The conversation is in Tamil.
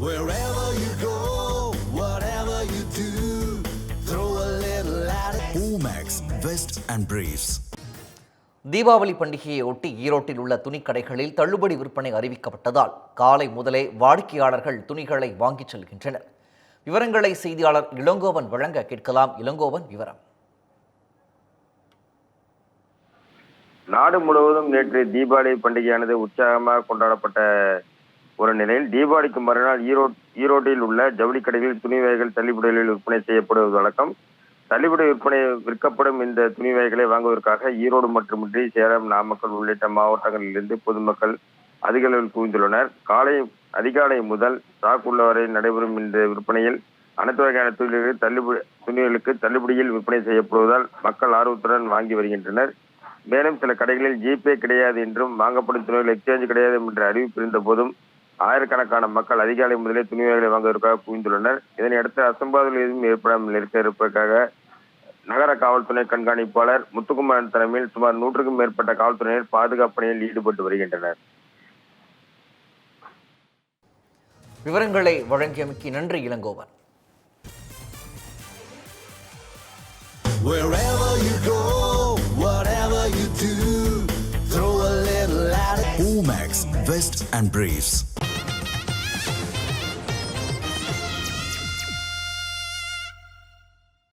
Wherever you go, whatever you do, throw a little at it. Omax, Vest and Briefs. Deepavali பண்டிகையை ஒட்டி ஈரோட்டில் உள்ள துணிக்கடைகளில் தள்ளுபடி விற்பனை அறிவிக்கப்பட்டதால் காலை முதலே வாடிக்கையாளர்கள் துணிகளை வாங்கிச் செல்கின்றனர் விவரங்களை செய்தியாளர் இளங்கோவன் வழங்க கேட்கலாம் இளங்கோவன் விவரம் நாடு முழுவதும் நேற்று தீபாவளி பண்டிகையானது உற்சாகமாக கொண்டாடப்பட்ட ஒரு நிலையில் தீபாவளிக்கு மறுநாள் ஈரோட் ஈரோட்டில் உள்ள ஜவுளி கடைகளில் துணி வகைகள் தள்ளுபடிகளில் விற்பனை செய்யப்படுவது வழக்கம். தள்ளுபடி விற்பனை விற்கப்படும் இந்த துணி வகைகளை வாங்குவதற்காக ஈரோடு மட்டுமின்றி சேலம் நாமக்கல் உள்ளிட்ட மாவட்டங்களிலிருந்து பொதுமக்கள் அதிக அளவில் குவிந்துள்ளனர். காலை அதிகாலை முதல் ஸ்டாக் உள்ளவரை நடைபெறும் இந்த விற்பனையில் அனைத்து வகையான துணிகளுக்கு தள்ளுபடி துணிகளுக்கு தள்ளுபடியில் விற்பனை செய்யப்படுவதால் மக்கள் ஆர்வத்துடன் வாங்கி வருகின்றனர். மேலும் சில கடைகளில் ஜிபே கிடையாது என்றும் வாங்கப்படும் துணிகள் எக்ஸ்சேஞ்ச் கிடையாது என்ற அறிவிப்பு இருந்த போதும் ஆயிரக்கணக்கான மக்கள் அதிகாலை முதலே துணி வகைகளை வாங்குவதற்காக குவிந்துள்ளனர் இதனை அடுத்து அசம்பாவிதங்கள் எதுவும் ஏற்படாமல் இருக்க இருப்பதற்காக நகர காவல்துறை கண்காணிப்பாளர் முத்துக்குமாரன் தலைமையில் சுமார் நூற்றுக்கும் மேற்பட்ட காவல்துறையினர் பாதுகாப்பு பணியில் ஈடுபட்டு வருகின்றனர் விவரங்களை வழங்கியமைக்கு நன்றி Elangovan Wherever you go, whatever you do, throw a little at it. Omax, Vest and Briefs.